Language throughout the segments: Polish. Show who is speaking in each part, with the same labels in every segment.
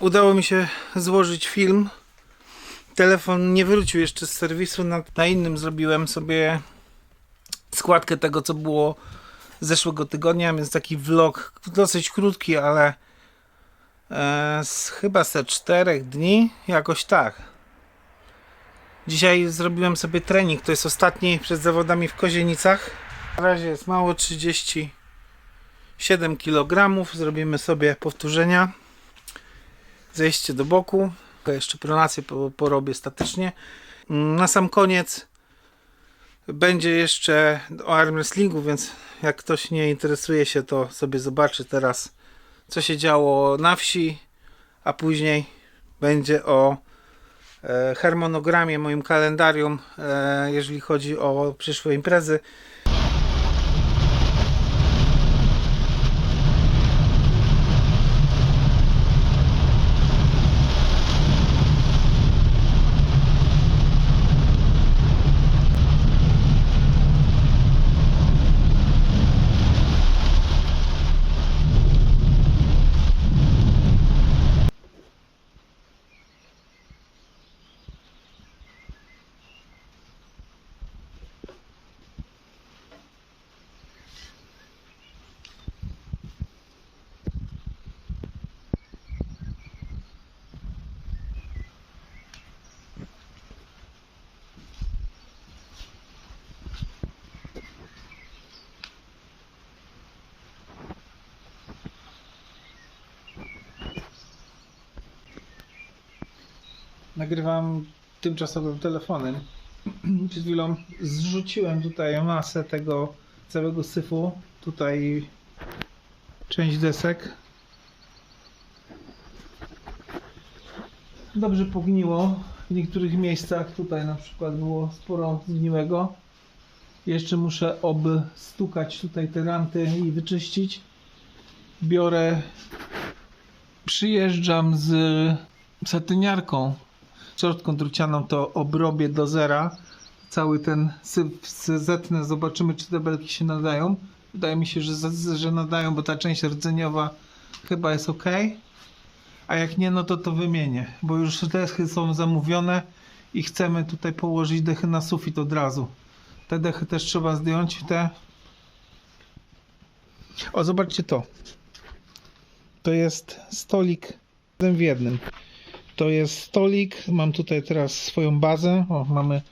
Speaker 1: udało mi się złożyć film. Telefon nie wrócił jeszcze z serwisu. Na, na innym zrobiłem sobie składkę tego, co było zeszłego tygodnia, więc taki vlog dosyć krótki, ale e, z, chyba ze czterech dni, jakoś tak. Dzisiaj zrobiłem sobie trening, to jest ostatni przed zawodami w Kozienicach. Na razie jest mało 37 kg. Zrobimy sobie powtórzenia. Zejście do boku. Jeszcze pronację po- porobię statycznie. Na sam koniec będzie jeszcze o arm więc jak ktoś nie interesuje się, to sobie zobaczy teraz, co się działo na wsi, a później będzie o e, harmonogramie, moim kalendarium, e, jeżeli chodzi o przyszłe imprezy. Nagrywam tymczasowym telefonem. Przed chwilą zrzuciłem tutaj masę tego całego syfu. Tutaj część desek. Dobrze pogniło. W niektórych miejscach tutaj na przykład było sporo zgniłego. Jeszcze muszę obstukać tutaj te ranty i wyczyścić. Biorę, przyjeżdżam z satyniarką szczotką drucianą to obrobię do zera. Cały ten syf zetnę, zobaczymy czy te belki się nadają. Wydaje mi się, że, że nadają, bo ta część rdzeniowa chyba jest ok. A jak nie, no to to wymienię, bo już dechy są zamówione i chcemy tutaj położyć dechy na sufit od razu. Te dechy też trzeba zdjąć, te... O, zobaczcie to. To jest stolik jeden w jednym. To jest stolik. Mam tutaj teraz swoją bazę. O, mamy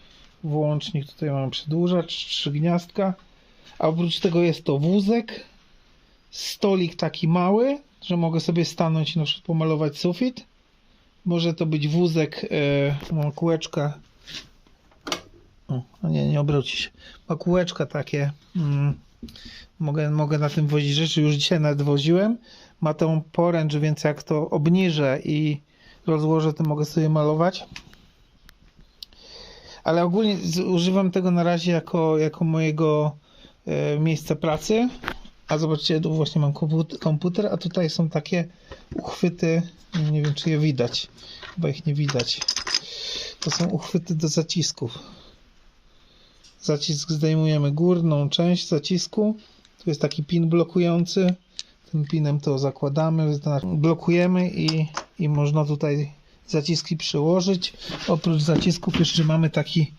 Speaker 1: włącznik, tutaj mamy przedłużacz, trzy gniazdka. A oprócz tego jest to wózek, stolik taki mały, że mogę sobie stanąć i na przykład pomalować sufit. Może to być wózek, e, mam kółeczka. O, nie, nie obróci się. Ma kółeczka takie. Mm, mogę, mogę na tym wozić rzeczy. Już dzisiaj nawet woziłem. Ma tą poręcz, więc jak to obniżę i rozłożę, to mogę sobie malować. Ale ogólnie używam tego na razie jako, jako mojego e, miejsca pracy. A zobaczcie, tu właśnie mam komput- komputer, a tutaj są takie uchwyty. Nie wiem, czy je widać. Chyba ich nie widać. To są uchwyty do zacisków. Zacisk zdejmujemy górną część zacisku. Tu jest taki pin blokujący. Tym pinem to zakładamy, blokujemy i, i można tutaj zaciski przyłożyć. Oprócz zacisków jeszcze mamy taki,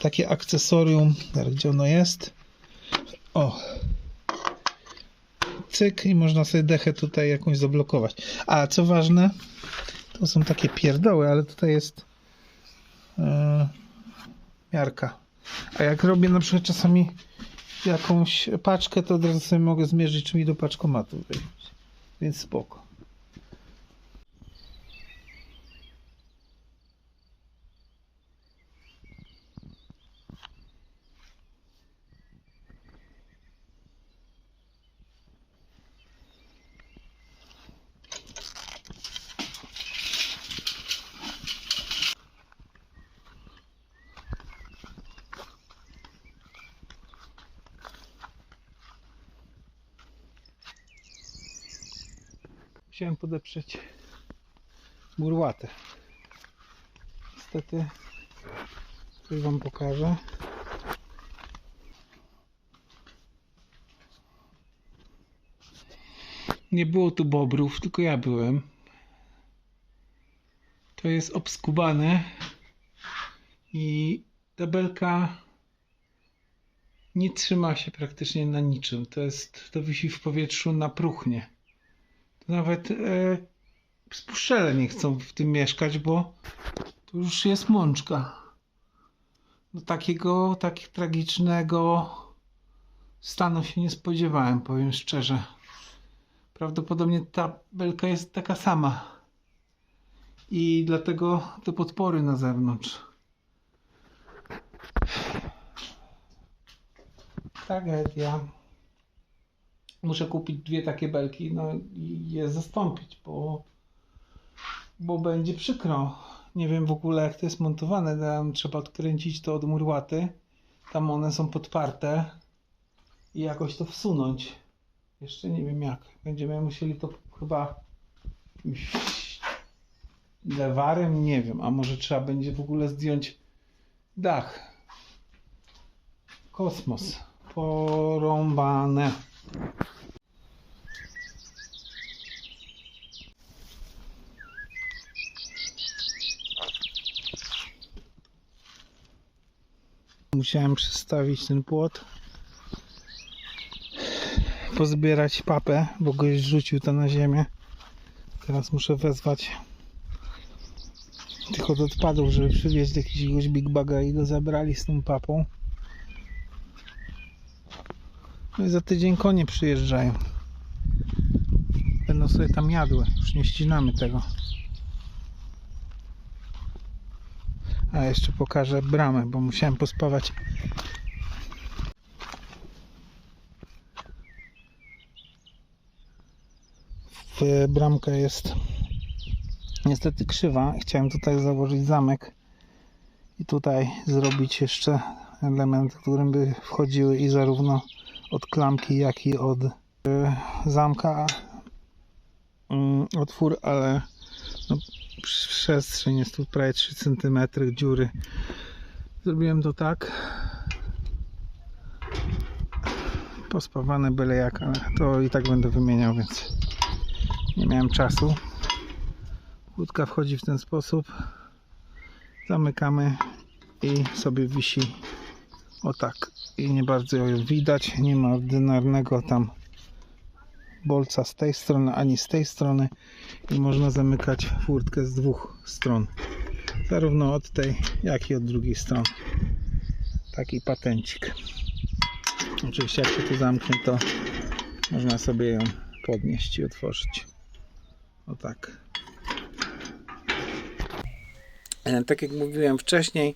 Speaker 1: takie akcesorium. Gdzie ono jest? O. Cyk i można sobie dechę tutaj jakąś zablokować. A co ważne, to są takie pierdoły, ale tutaj jest e, miarka. A jak robię na przykład czasami jakąś paczkę, to od razu sobie mogę zmierzyć, czy mi do paczkomatu wyjść. Więc spoko. Chciałem podeprzeć murłatę. Niestety, tutaj wam pokażę. Nie było tu bobrów, tylko ja byłem. To jest obskubane i ta belka nie trzyma się praktycznie na niczym. To jest, to wisi w powietrzu na próchnie. Nawet e, spuszczele nie chcą w tym mieszkać, bo to już jest mączka. Do takiego, tak tragicznego stanu się nie spodziewałem, powiem szczerze. Prawdopodobnie ta belka jest taka sama. I dlatego te podpory na zewnątrz. Tragedia. Muszę kupić dwie takie belki, no i je zastąpić, bo, bo będzie przykro. Nie wiem w ogóle jak to jest montowane. Tam trzeba odkręcić to od murłaty. Tam one są podparte i jakoś to wsunąć. Jeszcze nie wiem jak. Będziemy musieli to chyba lewarem, nie wiem, a może trzeba będzie w ogóle zdjąć dach. Kosmos. Porąbane. Musiałem przestawić ten płot. Pozbierać papę, bo goś rzucił to na ziemię. Teraz muszę wezwać tych od odpadów, żeby przywieźć jakiegoś big baga i go zabrali z tą papą. No i za tydzień konie przyjeżdżają. Będą sobie tam jadły. Już nie ścinamy tego. A jeszcze pokażę bramę, bo musiałem pospawać. Bramka jest niestety krzywa. Chciałem tutaj założyć zamek i tutaj zrobić jeszcze element, którym by wchodziły i zarówno od klamki, jak i od e, zamka mm, otwór, ale no, przestrzeń jest tu prawie 3 cm dziury. Zrobiłem to tak. Pospawane byle jak, ale to i tak będę wymieniał, więc nie miałem czasu. Łódka wchodzi w ten sposób. Zamykamy i sobie wisi o tak. I nie bardzo ją widać. Nie ma ordynarnego tam bolca z tej strony ani z tej strony. I można zamykać furtkę z dwóch stron. Zarówno od tej, jak i od drugiej strony. Taki patencik. Oczywiście jak się to zamknie, to można sobie ją podnieść i otworzyć. O tak. E, Tak jak mówiłem wcześniej,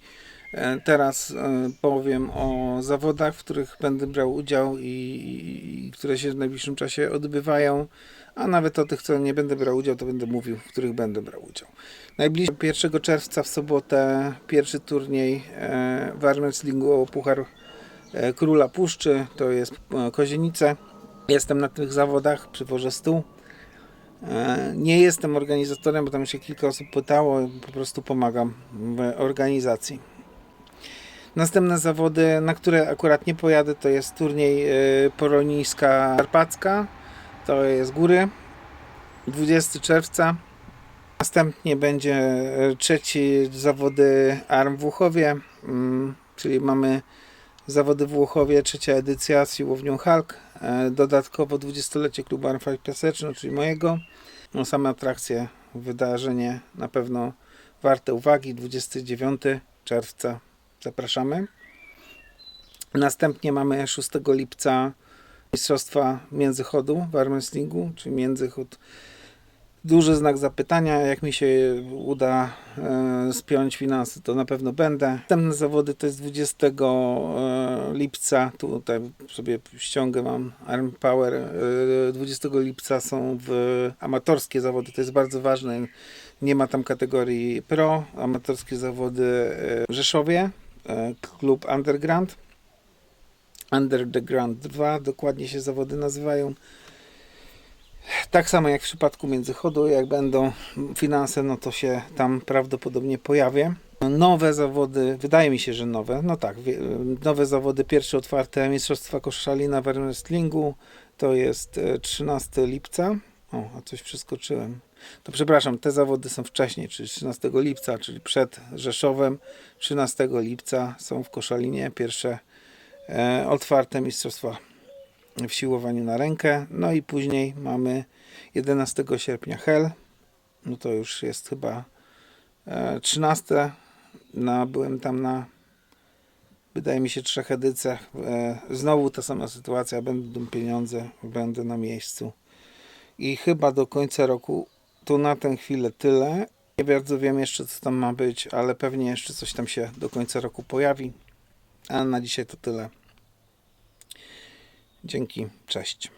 Speaker 1: teraz e, powiem o zawodach, w których będę brał udział i, i, i które się w najbliższym czasie odbywają, a nawet o tych, co nie będę brał udział, to będę mówił, w których będę brał udział. Najbliższy 1 czerwca w sobotę pierwszy turniej e, w Armwrestlingu o Puchar e, Króla Puszczy, to jest e, Kozienice. Jestem na tych zawodach, przywożę stół. E, Nie jestem organizatorem, bo tam się kilka osób pytało, po prostu pomagam w organizacji. Następne zawody, na które akurat nie pojadę, to jest turniej e, Polonijska Karpacka, to jest góry, 20 czerwca. Następnie będzie e, trzeci zawody ARM w Łuchowie, mm, czyli mamy zawody w Łuchowie, trzecia edycja z siłownią Hulk. E, Dodatkowo 20-lecie klubu Arm Fight Piaseczno, czyli mojego. No, same atrakcje, wydarzenie na pewno warte uwagi. 29 czerwca zapraszamy. Następnie mamy 6 lipca Mistrzostwa Międzychodu w armwrestlingu, czyli międzychód. Duży znak zapytania, jak mi się uda e, spiąć finanse, to na pewno będę. Następne zawody to jest 20 e, lipca, tutaj sobie ściągę mam Arm Power, e, 20 lipca są w amatorskie zawody, to jest bardzo ważne, nie ma tam kategorii pro, amatorskie zawody e, w Rzeszowie, e, klub Underground. Under the Ground 2, dokładnie się zawody nazywają. Tak samo jak w przypadku międzychodu, jak będą finanse, no to się tam prawdopodobnie pojawię. Nowe zawody, wydaje mi się, że nowe, no tak, nowe zawody, pierwsze otwarte Mistrzostwa Koszalina w wrestlingu, to jest e, 13 lipca. O, a coś przeskoczyłem. To przepraszam, te zawody są wcześniej, czyli 13 lipca, czyli przed Rzeszowem. 13 lipca są w Koszalinie pierwsze e, otwarte mistrzostwa w siłowaniu na rękę. No i później mamy 11 sierpnia Hel. No to już jest chyba e, 13. Na, byłem tam na wydaje mi się trzech edycjach. E, znowu ta sama sytuacja, będą pieniądze, będę na miejscu. I chyba do końca roku to na tę chwilę tyle. Nie bardzo wiem jeszcze co tam ma być, ale pewnie jeszcze coś tam się do końca roku pojawi. A na dzisiaj to tyle. Dzięki, cześć.